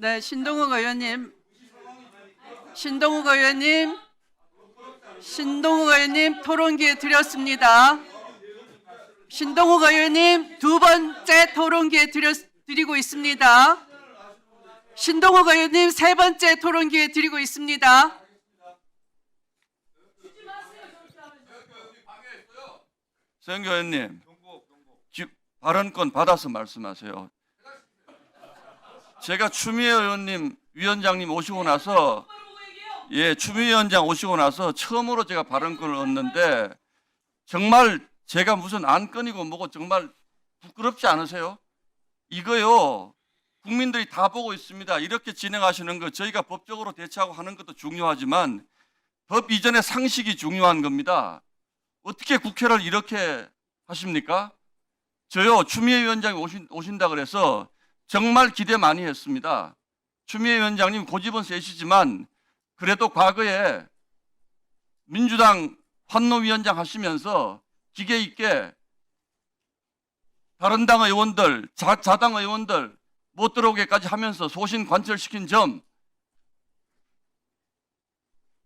네, 신동욱 의원님. 신동욱 의원님. 신동욱 의원님 토론 기회 드렸습니다. 신동욱 의원님 두 번째 토론 기회 드렸, 드리고 있습니다. 신동욱 의원님 세 번째 토론 기회 드리고 있습니다. 서영교 의원님, 기- 발언권 받아서 말씀하세요. 제가 추미애 의원님 위원장님 오시고 나서 예 추미애 위원장 오시고 나서 처음으로 제가 발언권을 얻는데 정말 제가 무슨 안건이고 뭐고 정말 부끄럽지 않으세요? 이거요 국민들이 다 보고 있습니다. 이렇게 진행하시는 거 저희가 법적으로 대처하고 하는 것도 중요하지만 법 이전의 상식이 중요한 겁니다. 어떻게 국회를 이렇게 하십니까? 저요 추미애 위원장이 오신, 오신다 그래서 정말 기대 많이 했습니다. 추미애 위원장님 고집은 세시지만 그래도 과거에 민주당 환노위원장 하시면서 기계 있게 다른 당 의원들, 자, 자당 의원들 못 들어오게까지 하면서 소신 관철시킨 점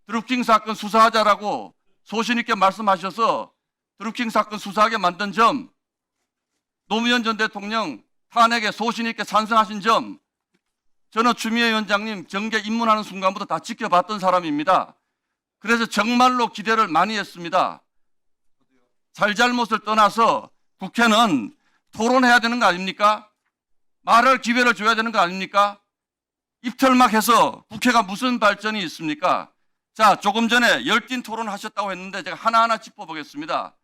드루킹 사건 수사하자라고 소신 있게 말씀하셔서 드루킹 사건 수사하게 만든 점, 노무현 전 대통령 탄핵에 소신 있게 찬성하신 점, 저는 추미애 위원장님 정계 입문하는 순간부터 다 지켜봤던 사람입니다. 그래서 정말로 기대를 많이 했습니다. 잘잘못을 떠나서 국회는 토론해야 되는 거 아닙니까? 말할 기회를 줘야 되는 거 아닙니까? 입털막 해서 국회가 무슨 발전이 있습니까? 자, 조금 전에 열띤 토론 하셨다고 했는데 제가 하나하나 짚어보겠습니다.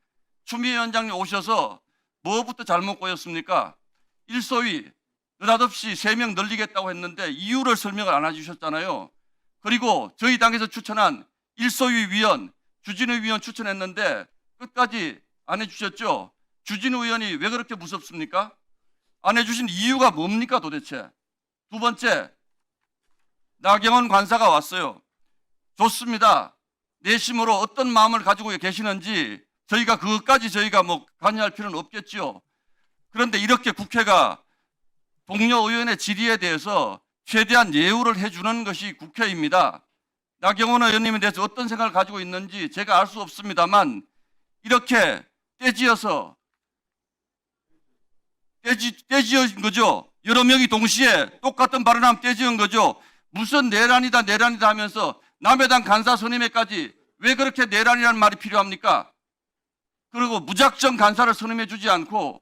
추미애 위원장님 오셔서 뭐부터 잘못 꼬였습니까? 일소위 느닷없이 세 명 늘리겠다고 했는데 이유를 설명을 안 해주셨잖아요. 그리고 저희 당에서 추천한 일소위 위원, 주진우 위원 추천했는데 끝까지 안 해주셨죠? 주진우 의원이 왜 그렇게 무섭습니까? 안 해주신 이유가 뭡니까 도대체? 두 번째, 나경원 관사가 왔어요. 좋습니다. 내심으로 어떤 마음을 가지고 계시는지 저희가 그것까지 저희가 뭐 관여할 필요는 없겠지요. 그런데 이렇게 국회가 동료 의원의 질의에 대해서 최대한 예우를 해주는 것이 국회입니다. 나경원 의원님에 대해서 어떤 생각을 가지고 있는지 제가 알 수 없습니다만 이렇게 떼지어서 떼지, 떼지은 거죠. 여러 명이 동시에 똑같은 발언하면 떼지은 거죠. 무슨 내란이다 내란이다 하면서 남의 당 간사 선임에까지 왜 그렇게 내란이라는 말이 필요합니까? 그리고 무작정 간사를 선임해 주지 않고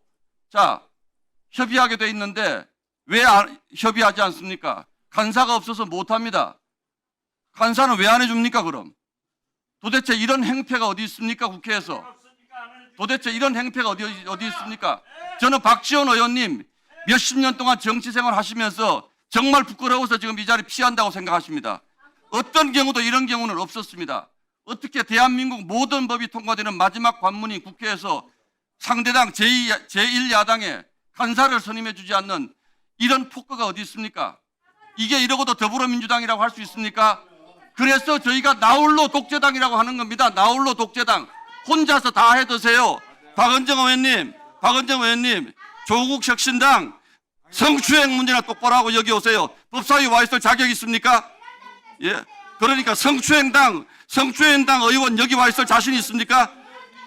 자 협의하게 돼 있는데 왜 안- 협의하지 않습니까? 간사가 없어서 못합니다. 간사는 왜 안 해줍니까 그럼? 도대체 이런 행패가 어디 있습니까 국회에서? 도대체 이런 행패가 어디 어디 있습니까? 저는 박지원 의원님 몇십 년 동안 정치 생활 하시면서 정말 부끄러워서 지금 이 자리 피한다고 생각하십니다. 어떤 경우도 이런 경우는 없었습니다. 어떻게 대한민국 모든 법이 통과되는 마지막 관문인 국회에서 상대당 제2, 제1야당에 간사를 선임해 주지 않는 이런 폭거가 어디 있습니까? 이게 이러고도 더불어민주당이라고 할 수 있습니까? 그래서 저희가 나홀로 독재당이라고 하는 겁니다. 나홀로 독재당. 혼자서 다 해 드세요. 박은정 의원님, 박은정 의원님, 조국 혁신당 성추행 문제나 똑바로 하고 여기 오세요. 법사위 와 있을 자격 있습니까? 예. 그러니까 성추행당, 성추행당 의원 여기 와 있을 자신 있습니까?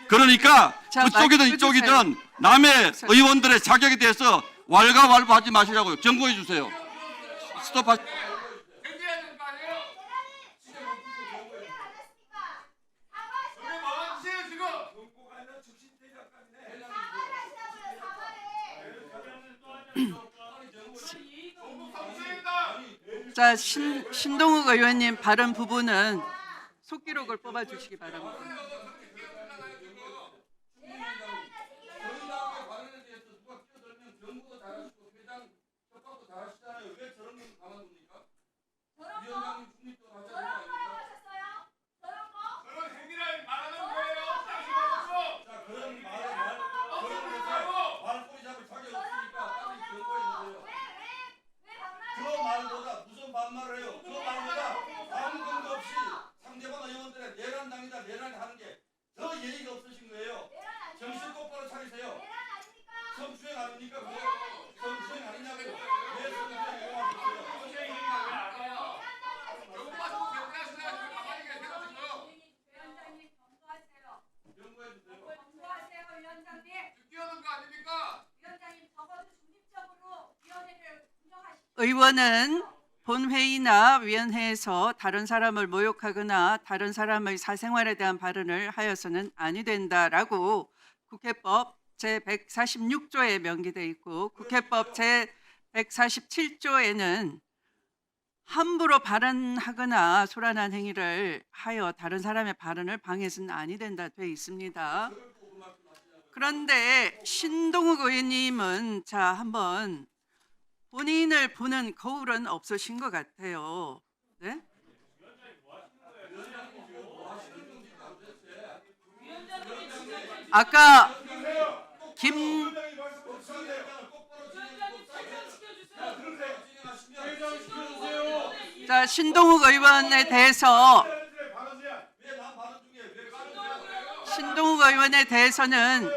그러니까 자, 그쪽이든 마이크 이쪽이든 남의 의원들의 자격에 대해서 왈가왈부하지 마시라고요. 경고해 주세요. 스톱하. 자, 신, 신동욱 의원님 발언 부분은 속기록을 뽑아 주시기 바랍니다. 반말을 해요. 그 말보다 아무 근거 없이 상대방 의원들의 내란당이다 내란 하는 게 더 예의가 없으신 거예요. 정신 똑바로 차리세요. 성추행 네, 아닙니까? 성추행 아니냐고요. 의원은 본회의나 위원회에서 다른 사람을 모욕하거나 다른 사람의 사생활에 대한 발언을 하여서는 아니 된다라고 국회법 제 146조에 명기돼 있고 국회법 제 147조에는 함부로 발언하거나 소란한 행위를 하여 다른 사람의 발언을 방해해서는 아니 된다 돼 있습니다. 그런데 신동욱 의원님은 자 한번 본인을 보는 거울은 없으신 것 같아요. 네? 아까 김 자, 신동욱 의원에 대해서 신동욱 의원에 대해서는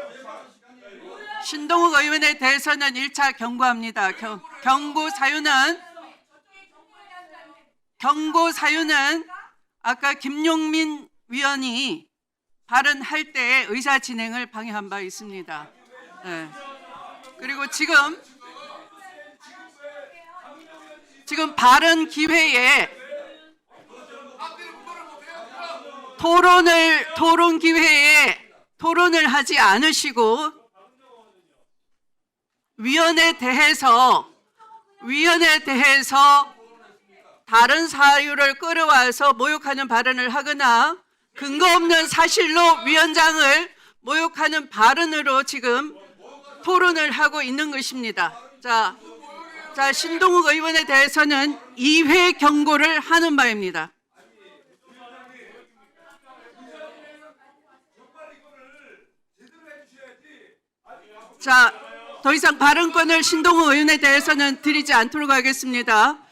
신동욱 의원에 대해서는 1차 경고합니다. 경, 경고 사유는 경고 사유는 아까 김용민 위원이 발언할 때 의사 진행을 방해한 바 있습니다. 네. 그리고 지금 지금 발언 기회에 토론을 토론 기회에 토론을 하지 않으시고 위원에 대해서 위원에 대해서 다른 사유를 끌어와서 모욕하는 발언을 하거나 근거 없는 사실로 위원장을 모욕하는 발언으로 지금 토론을 하고 있는 것입니다. 자, 자 신동욱 의원에 대해서는 2회 경고를 하는 바입니다. 자, 더 이상 발언권을 신동욱 의원에 대해서는 드리지 않도록 하겠습니다.